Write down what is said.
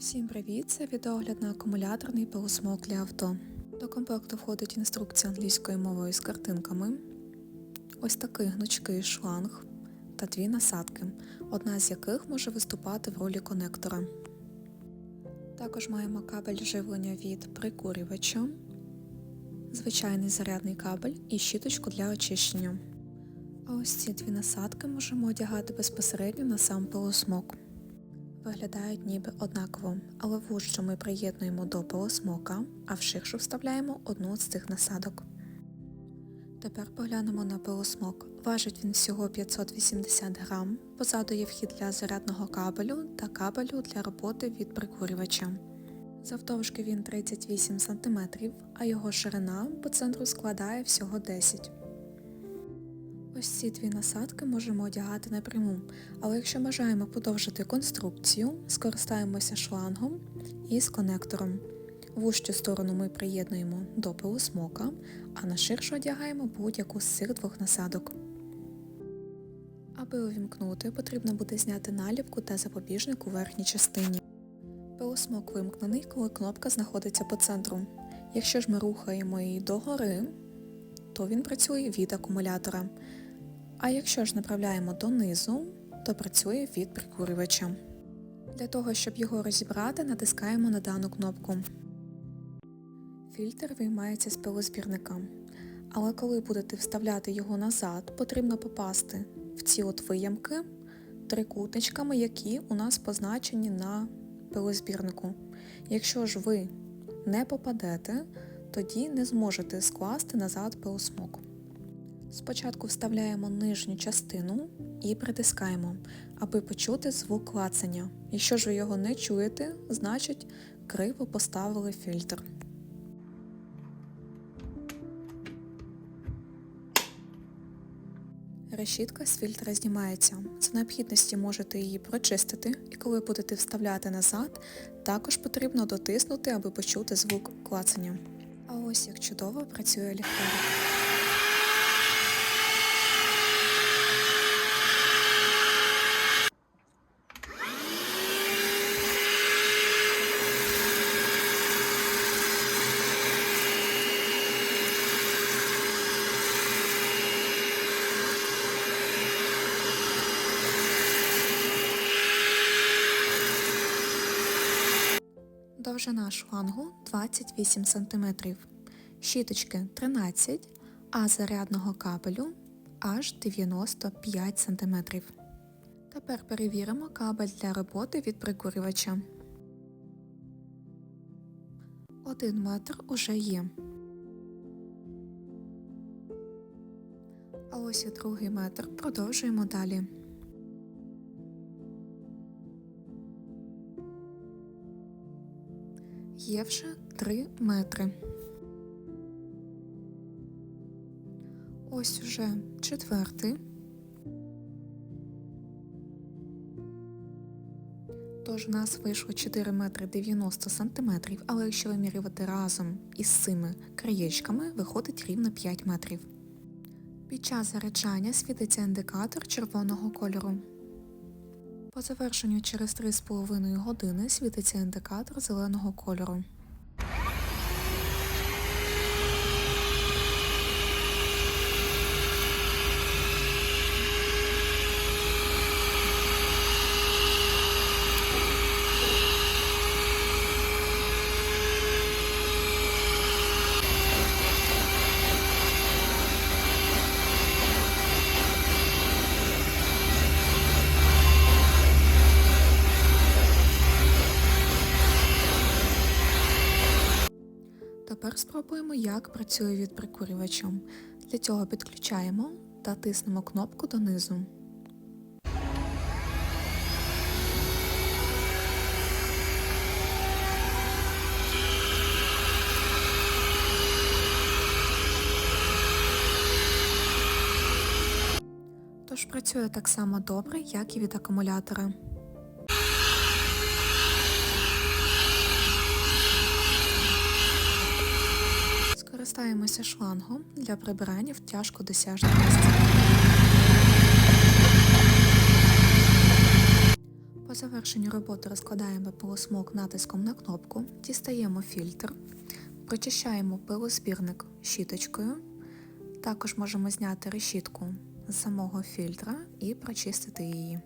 Всім привіт! Це відеогляд на акумуляторний пилосмок для авто. До комплекту входить інструкція англійською мовою з картинками, ось такий гнучкий шланг та дві насадки, одна з яких може виступати в ролі конектора. Також маємо кабель живлення від прикурювача, звичайний зарядний кабель і щіточку для очищення. А ось ці дві насадки можемо одягати безпосередньо на сам пилосмок. Виглядають ніби однаково, але вужчу ми приєднуємо до пилосмока, а в ширшу вставляємо одну з цих насадок. Тепер поглянемо на пилосмок. Важить він всього 580 грам, позаду є вхід для зарядного кабелю та кабелю для роботи від прикурювача. Завдовжки він 38 см, а його ширина по центру складає всього 10 Ось ці дві насадки можемо одягати напряму, але якщо бажаємо подовжити конструкцію, скористаємося шлангом і з конектором. Вужчу сторону ми приєднуємо до пилосмока, а на ширшу одягаємо будь-яку з цих двох насадок. Аби увімкнути, потрібно буде зняти наліпку та запобіжник у верхній частині. Пилосмок вимкнений, коли кнопка знаходиться по центру. Якщо ж ми рухаємо її догори, то він працює від акумулятора. А якщо ж направляємо донизу, то працює від прикурювача. Для того, щоб його розібрати, натискаємо на дану кнопку. Фільтр виймається з пилозбірника. Але коли будете вставляти його назад, потрібно попасти в ці от виямки трикутничками, які у нас позначені на пилозбірнику. Якщо ж ви не попадете, тоді не зможете скласти назад пилосмок. Спочатку вставляємо нижню частину і притискаємо, аби почути звук клацання. Якщо ж ви його не чуєте, значить криво поставили фільтр. Решітка з фільтра знімається. За необхідності можете її прочистити, і коли будете вставляти назад, також потрібно дотиснути, аби почути звук клацання. А ось як чудово працює ліхтарик. Довжина шлангу 28 см, щіточки 13 а зарядного кабелю аж 95 см. Тепер перевіримо кабель для роботи від прикурювача. 1 метр уже є. А ось і другий метр. Продовжуємо далі. Є вже 3 метри. Ось уже четвертий. Тож в нас вийшло 4 метри 90 сантиметрів, але якщо вимірювати разом із цими краєчками, виходить рівно 5 метрів. Під час заряджання світиться індикатор червоного кольору. По завершенню через 3,5 години світиться індикатор зеленого кольору. Тепер спробуємо, як працює від прикурювачем. Для цього підключаємо та тиснемо кнопку донизу. Тож працює так само добре, як і від акумулятора. Скористаємося шлангом для прибирання в тяжко досяжне місце. По завершенню роботи розкладаємо пилосмок натиском на кнопку, дістаємо фільтр, прочищаємо пилозбірник щіточкою. Також можемо зняти решітку з самого фільтра і прочистити її.